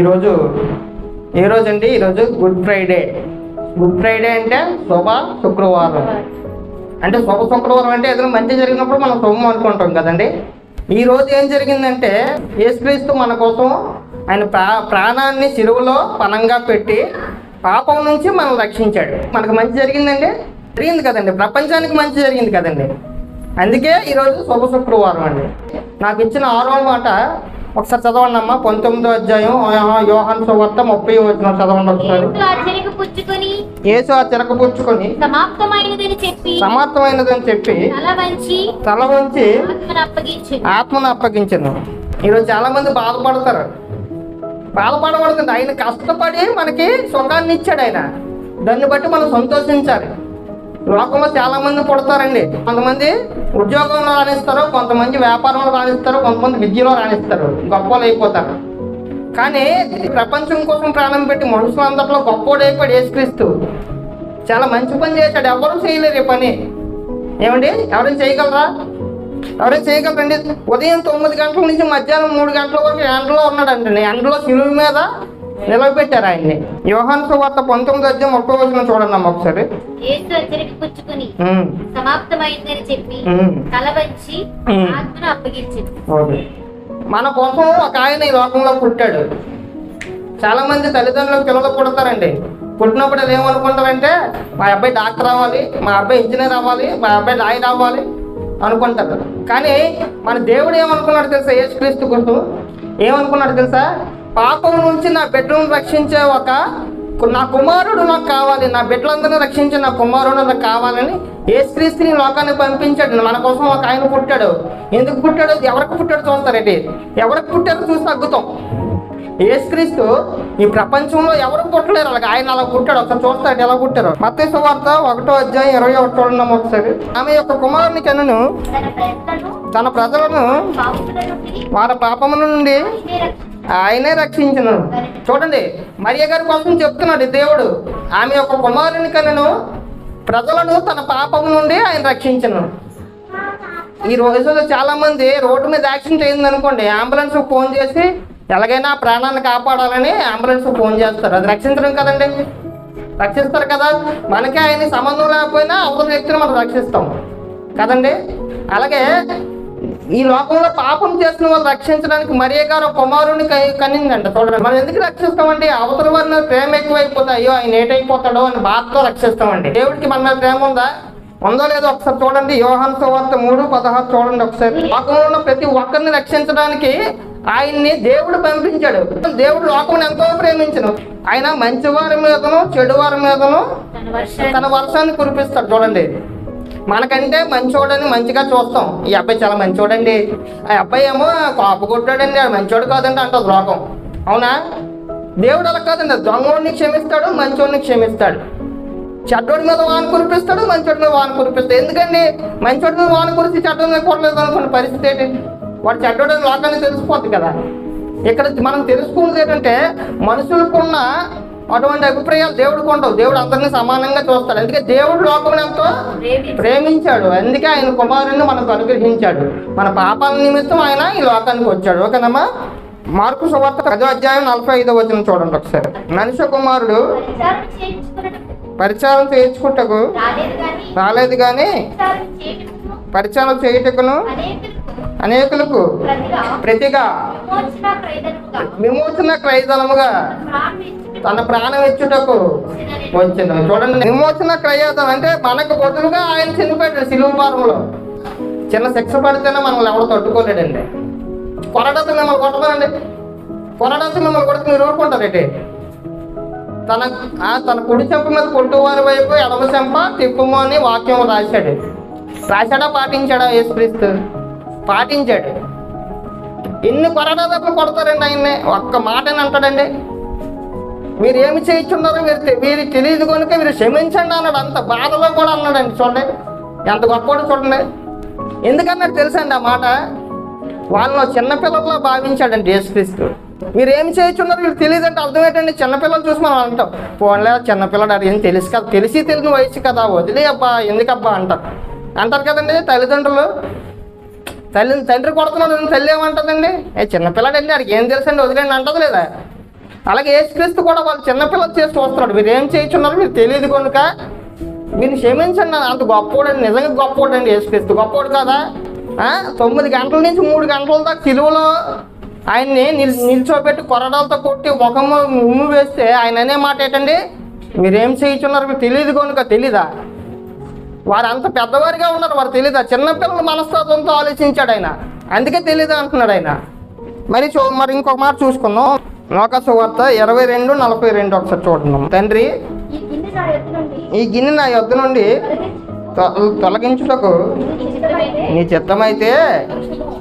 ఈరోజు ఏ రోజు అండి ఈరోజు గుడ్ ఫ్రైడే. గుడ్ ఫ్రైడే అంటే శుభ శుక్రవారం. అంటే శుభ శుక్రవారం అంటే ఏదైనా మంచి జరిగినప్పుడు మనం శుభం అనుకుంటాం కదండి? ఈ రోజు ఏం జరిగిందంటే యేసుక్రీస్తు మన కోసం ఆయన ప్రా ప్రాణాన్ని చెరువులో పనంగా పెట్టి పాపం నుంచి మనం రక్షించాడు. మనకు మంచి జరిగిందండి? జరిగింది కదండి. ప్రపంచానికి మంచి జరిగింది కదండి. అందుకే ఈరోజు శుభ శుక్రవారం అండి. నాకు ఇచ్చిన ఆరో మాట ఒకసారి చదవండి అమ్మా పంతొమ్మిదో అధ్యాయం యోహాన్ సువార్త ముప్పై వచ్చిన చదవండి ఒకసారి. యేసు ఆ చెరకు పుచ్చుకొని సమాప్తమైనదని చెప్పి సమాప్తమైనదని చెప్పి తల వంచి తల వంచి ఆత్మను అప్పగించి ఆత్మను అప్పగించను. ఈరోజు చాలా మంది బాధపడతారు. బాధపడకూడదండి. ఆయన కష్టపడి మనకి సుఖాన్ని ఇచ్చాడు ఆయన. దాన్ని బట్టి మనం సంతోషించాలి. లోకంలో చాలా మంది పుడతారండి. కొంతమంది ఉద్యోగంలో రాణిస్తారు కొంతమంది వ్యాపారంలో రాణిస్తారు కొంతమంది విద్యలో రాణిస్తారు. గొప్పలు అయిపోతారు. కానీ ప్రపంచం కోసం ప్రాణం పెట్టి మనుషులందరిలో గొప్పోడైపోయాడు యేసుక్రీస్తు. చాలా మంచి పని చేశాడు. ఎవరు చేయలేరు ఈ పని. ఏమండి? ఎవరైనా చేయగలరా? ఎవరైనా చేయగలరండి? ఉదయం తొమ్మిది గంటల నుంచి మధ్యాహ్నం మూడు గంటల వరకు ఎండలో ఉన్నాడండి ఎండలో సిలువు మీద నిలబెట్టారు ఆయన్ని. యోహాన్ సువార్త పంతొమ్మిది అధ్యాయం ముప్పై వచ్చిన చూడండి అమ్మ ఒకసారి. యేసు పుచ్చుకొని సమాప్తమైందని చెప్పి తల వంచి ఉమ్. ఆత్మను అప్పగించింది. ఓకే. మన కోసం ఒక ఆయన ఈ లోకంలో పుట్టాడు. చాలా మంది తల్లిదండ్రులు పిల్లలు పుడతారండి. పుట్టినప్పుడు ఏమనుకుంటారంటే మా అబ్బాయి డాక్టర్ అవ్వాలి మా అబ్బాయి ఇంజనీర్ అవ్వాలి మా అబ్బాయి లాయర్ అవ్వాలి అనుకుంటారు. కానీ మన దేవుడు ఏమనుకున్నాడు తెలుసా? యేసుక్రీస్తు కోసం ఏమనుకున్నాడు తెలుసా? పాపం నుంచి నా బిడ్డలను రక్షించే ఒక నా కుమారుడు నాకు కావాలి. నా బిడ్డలందరినీ రక్షించే నా కుమారుడు నాకు కావాలని యేసుక్రీస్తుని లోకానికి పంపించాడు. మన కోసం ఒక ఆయన పుట్టాడు. ఎందుకు పుట్టాడు? ఎవరికి పుట్టాడు చూస్తారండి ఎవరికి పుట్టారో చూసి తగ్గుతాం. యేసుక్రీస్తు ఈ ప్రపంచంలో ఎవరు పుట్టలేరు? అలాగే ఆయన అలా పుట్టాడు. ఒకసారి చూస్తాడు ఎలా పుట్టారు? మత్తయి సువార్త ఒకటో అధ్యాయం ఇరవై ఒకటి చూడండి ఒకసారి. ఆమె యొక్క కుమారుని కనును తన ప్రజలను వారి పాపము నుండి ఆయనే రక్షించను. చూడండి మరియ గారి కోసం చెప్తున్నాడు దేవుడు. ఆమె యొక్క కుమారుని కనును ప్రజలను తన పాపం నుండి ఆయన రక్షించను. ఈ రోజుల్లో చాలా మంది రోడ్డు మీద యాక్సిడెంట్ అయింది అనుకోండి అంబులెన్స్ ఫోన్ చేసి ఎలాగైనా ప్రాణాలను ప్రాణాన్ని కాపాడాలని అంబులెన్స్ ఫోన్ చేస్తారు. అది రక్షించడం కదండి. రక్షిస్తారు కదా. మనకే ఆయన సంబంధం లేకపోయినా అవతల వ్యక్తిని మనం రక్షిస్తాం. కదండి. అలాగే ఈ లోకంలో పాపం చేసిన వాళ్ళు రక్షించడానికి మరియ గారు కుమారుని కనిందంట చూడండి. మనం ఎందుకు రక్షిస్తామండి? అవతల వారిని ప్రేమ ఎక్కువైపోతే అయ్యో ఆయన ఏటైపోతాడో అని బాధతో రక్షిస్తామండి. దేవుడికి మన మీద ప్రేమ ఉందా? ఉందో లేదో ఒకసారి చూడండి. యోహన్ సువార్త మూడు పదహారు చూడండి ఒకసారి. లోకంలో ఉన్న ప్రతి ఒక్కరిని రక్షించడానికి ఆయన్ని దేవుడు పంపించాడు. దేవుడు లోకం ఎంతో ప్రేమించను. ఆయన మంచివారి మీదను చెడువారి మీదను తన వర్షాన్ని కురిపిస్తాడు. చూడండి. మనకంటే మంచోడని మంచిగా చూస్తాం. ఈ అబ్బాయి చాలా మంచోడండి. ఆ అబ్బాయి ఏమో కాపు కొట్టాడండి. ఆ మంచోడు కాదండి అంటుంది లోకం అవునా? దేవుడు అలా కాదండి. దొంగోడిని క్షమిస్తాడు మంచోడిని క్షమిస్తాడు. చెడ్డోడి మీద వాన కురిపిస్తాడు మంచోడి మీద వాన కురిపిస్తాడు. ఎందుకండి? మంచోడి మీద వాన కురిసి చెడ్డోడి మీద కొట్టలేదు అనుకున్న పరిస్థితి ఏంటి? వాడు చెడ్డోడని లోకాన్ని తెలిసిపోద్ది కదా. ఇక్కడ మనం తెలుసుకున్నది ఏంటంటే మనుషులకున్న అటువంటి అభిప్రాయాలు దేవుడికి ఉండవు. దేవుడు అందరినీ సమానంగా చూస్తాడు. అందుకే దేవుడు లోకం ఎంతో ప్రేమించి ప్రేమించాడు. అందుకే ఆయన కుమారుని మనకు అనుగ్రహించాడు. మన పాపాల నిమిత్తం ఆయన ఈ లోకానికి వచ్చాడు. ఓకేనమ్మా? మార్కు సువార్త పదో అధ్యాయం నలభై ఐదో వచ్చిన చూడండి ఒకసారి. మనిషి కుమారుడు పరిచారం చేయించుకుంటకు రాలేదు కానీ పరిచారం చేయుటకును అనేకులకు ప్రతిగా విమోచన క్రయదనముగా ఇచ్చుటకు తన ప్రాణం ఇచ్చుటకు వచ్చిన చూడండి విమోచన క్రయదనం అంటే మనకు బదులుగా ఆయన చనిపోయాడు సిలువ భారంలో చిన్న శిక్ష పడితేనే మనల్ని ఎవరు తట్టుకోలేడండి. కొరడత మిమ్మల్ని కొట్టదానండి కొరడత మిమ్మల్ని కొడితే మీరు ఊరుకుంటారేంటి? తన ఆ తన కుడి చెంప మీద కొట్టువారి వైపు ఎడమ చెంప తిప్పుము అని వాక్యం రాశాడు. రాశాడా? పాటించాడా యేసుక్రీస్తు? పాటించాడు. ఎన్ని కొరడాలకు కొడతారండి ఆయన్ని. ఒక్క మాటని అంటాడండి. మీరు ఏమి చేయించున్నారో మీరు మీరు తెలియదు కనుక మీరు క్షమించండి అన్నాడు. అంత బాధలో కూడా అన్నాడండి చూడండి. ఎంత గొప్పవాడు చూడండి. ఎందుకన్నాడు తెలుసండి ఆ మాట? వాళ్ళని చిన్నపిల్లల్లో భావించాడండి యేసుక్రీస్తు. మీరు ఏమి చేయించున్నారు వీళ్ళు తెలియదంటే అర్థం ఏంటండి? చిన్నపిల్లలు చూసి మనం అంటాం. పోన్లే చిన్నపిల్లడు అది ఏం తెలుసు కదా. తెలిసి తెలియని వయసు కదా. వదిలే అబ్బా ఎందుకబ్బా అంటారు. అంటారు కదండి తల్లిదండ్రులు. తల్లి తండ్రి కొడుతున్నాడు తల్లి ఏమంటుందండి? ఏ చిన్నపిల్లాడండి వాడికి ఏం తెలుసండి? వదిలేండి అంటది లేదా? అలాగే ఏసుక్రీస్తు కూడా వాళ్ళు చిన్నపిల్లలు చేసి చూస్తున్నాడు మీరు ఏం చేయించున్నారు మీరు తెలియదు కనుక మీరు క్షమించండి అంత గొప్పోడండి నిజంగా గొప్పోడండి ఏసుక్రీస్తు గొప్పోడు కదా? తొమ్మిది గంటల నుంచి మూడు గంటల దాకా సిలువలో ఆయన్ని నిల్ నిల్చోబెట్టి కొరడాలతో కొట్టి ముఖము ఉమ్ము వేస్తే ఆయన అనే మాట ఏంటండి? మీరేం చేయించున్నారు మీకు తెలియదు కనుక తెలీదా? వారు అంత పెద్దవారిగా ఉన్నారు వారు తెలీదా? చిన్నపిల్లల మనస్తత్వంతో ఆలోచించాడు ఆయన. అందుకే తెలీదు అంటున్నాడు ఆయన. మరి చూ మరి ఇంకొక మాట చూసుకుందాం. లోకసు వార్త ఇరవై రెండు నలభై రెండు ఒకసారి చూడండి. తండ్రి ఈ గిన్నె నా ఎత్తు నుండి. తొలగించుటకు నీ చిత్తమైతే.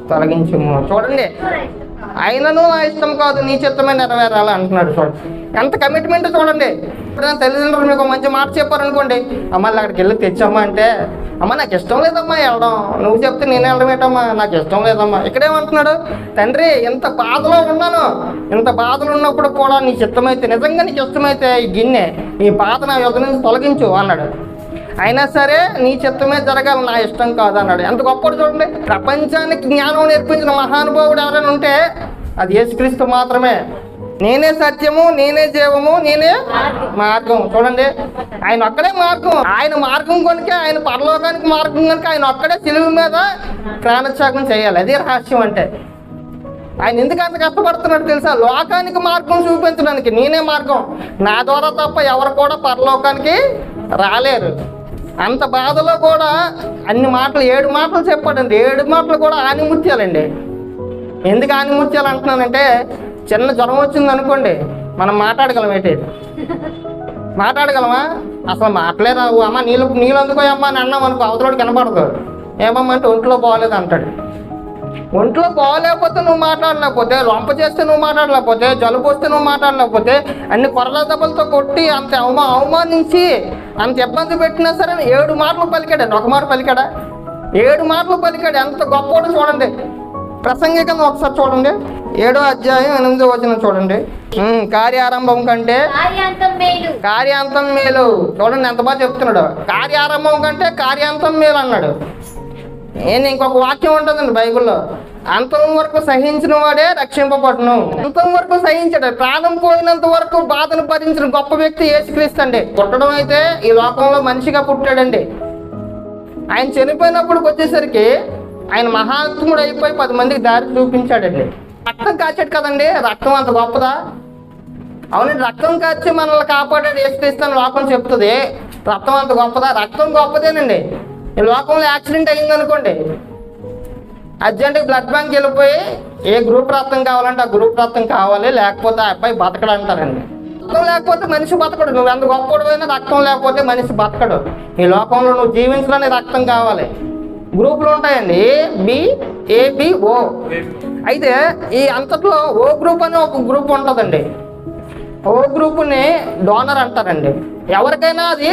తొలగించుము. చూడండి. అయినను నా ఇష్టం కాదు నీ చిత్తమే నెరవేరాలి అంటున్నాడు. చూడండి. ఎంత కమిట్మెంట్ చూడండి. ఎప్పుడైనా తల్లిదండ్రులు మీకు ఒక మంచి మాట చెప్పారనుకోండి అమ్మ అక్కడికి వెళ్ళి తెచ్చమ్మా అంటే అమ్మ నాకు ఇష్టం లేదమ్మా వెళ్ళడం. నువ్వు చెప్తే నేను వెళ్ళడం ఏంటమ్మా? నాకు ఇష్టం లేదమ్మా. ఇక్కడేమంటున్నాడు తండ్రి ఇంత బాధలో ఉన్నాను. ఇంత బాధలు ఉన్నప్పుడు కూడా నీ చిత్తమైతే నిజంగా నీకు ఇష్టమైతే ఈ గిన్నె ఈ బాధ నా యొక్క నుంచి తొలగించు అన్నాడు. అయినా సరే నీ చిత్తమే జరగాలి నా ఇష్టం కాదు అన్నాడు. ఎంత గొప్పడు చూడండి. ప్రపంచానికి జ్ఞానం నేర్పించిన మహానుభావుడు ఎవరైనా ఉంటే అది యేసుక్రీస్తు మాత్రమే. నేనే సత్యము నేనే జీవము నేనే మార్గం. చూడండి ఆయన ఒక్కడే మార్గం. ఆయన మార్గం కనుక ఆయన పరలోకానికి మార్గం కనుక ఆయన ఒక్కడే సిలువు మీద ప్రాణత్యాగం చేయాలి. అదే రహస్యం అంటే. ఆయన ఎందుకు అంత కష్టపడుతున్నాడు తెలుసా? లోకానికి మార్గం చూపించడానికి నేనే మార్గం. నా ద్వారా తప్ప ఎవరు కూడా పరలోకానికి రాలేరు. అంత బాధలో కూడా అన్ని మాటలు ఏడు మాటలు చెప్పాడండి. ఏడు మాటలు కూడా ఆనిముత్యాలండి. ఎందుకు ఆనిముత్యాలు అంటున్నానంటే చిన్న జ్వరం వచ్చింది అనుకోండి మనం మాట్లాడగలం ఏంటి? మాట్లాడగలమా? అసలు మాట్లాడరావు రావు. అమ్మ నీళ్ళు నీళ్ళు అందుకో అమ్మ అని అన్నాం అనుకో అవతలోడు కనపడదు ఏమమ్మా అంటే ఒంట్లో బాగోలేదు అంటాడు. ఒంట్లో బాగోలేకపోతే నువ్వు మాట్లాడలేకపోతే రొంప చేస్తే నువ్వు మాట్లాడలేకపోతే జలుబు వస్తే నువ్వు మాట్లాడలేకపోతే అన్ని కొరల దెబ్బలతో కొట్టి అంత అవమా అవమానించి అంత ఇబ్బంది పెట్టినా సరే ఏడు మాటలు పలికాడు ఒక మాట పలికాడా? ఏడు మాటలు పలికాడు. ఎంత గొప్పోడు చూడండి. ప్రసంగికంగా ఒకసారి చూడండి. ఏడో అధ్యాయం ఎనిమిదో వచనం చూడండి. కార్యారంభం కంటే కార్యాంతం మేలు. చూడండి ఎంత బాగా చెప్తున్నాడు. కార్యారంభం కంటే కార్యాంతం మేలు అన్నాడు. నేను ఇంకొక వాక్యం ఉంటుందండి బైబిల్లో. అంతం వరకు సహించిన వాడే రక్షింపబడును. అంతం వరకు సహించాడు. ప్రాణం పోయినంత వరకు బాధను భరించిన. గొప్ప వ్యక్తి యేసుక్రీస్తు అండి. పుట్టడం అయితే ఈ లోకంలో మనిషిగా పుట్టాడండి. ఆయన చనిపోయినప్పుడు వచ్చేసరికి ఆయన మహాత్ముడు అయిపోయి పది మందికి దారి చూపించాడండి. రక్తం కాచాడు కదండి. రక్తం అంత గొప్పదా? అవునండి రక్తం కాచి మనల్ని కాపాడాడు యేసుక్రీస్తు లోకం చెప్తుంది. రక్తం అంత గొప్పదా? రక్తం గొప్పదేనండి. ఈ లోకంలో యాక్సిడెంట్ అయింది అనుకోండి బ్లడ్ బ్యాంక్ వెళ్ళిపోయి ఏ గ్రూప్ రక్తం కావాలంటే ఆ గ్రూప్ రక్తం కావాలి లేకపోతే ఆ అబ్బాయి బతకడు అంటారండి రక్తం లేకపోతే మనిషి బతకడు. నువ్వు ఎంత గొప్పడమైనా రక్తం లేకపోతే మనిషి బతకడు. ఈ లోకంలో నువ్వు జీవించడానికి రక్తం కావాలి. గ్రూపులు ఉంటాయండి. బి ఏబిఓ అయితే ఈ అంతట్లో ఓ గ్రూప్ అని ఒక గ్రూప్ ఉంటుందండి. ఓ గ్రూపుని డోనర్ అంటారండి. ఎవరికైనా అది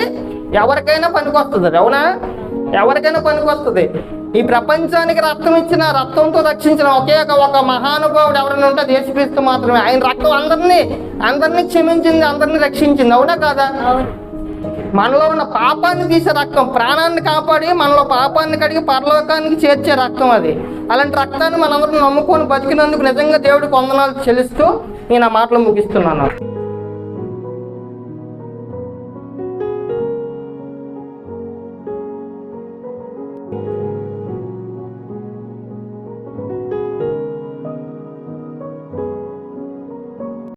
ఎవరికైనా పనికొస్తుంది అవునా? ఎవరికైనా పనికొస్తుంది. ఈ ప్రపంచానికి రక్తం ఇచ్చిన రక్తంతో రక్షించిన ఒకే ఒక ఒక మహానుభావుడు ఎవరైనా ఉంటే అది మాత్రమే. ఆయన రక్తం అందరినీ అందరినీ క్షమించింది అందరినీ రక్షించింది అవునా కాదా? మనలో ఉన్న పాపాన్ని తీసే రక్తం ప్రాణాన్ని కాపాడి మనలో పాపాన్ని కడిగి పరలోకానికి చేర్చే రక్తం అది. అలాంటి రక్తాన్ని మనందరం నమ్ముకొని బతికినందుకు నిజంగా దేవుడికి వందనాలు చెల్లిస్తూ నేను ఆ మాటలు ముగిస్తున్నాను.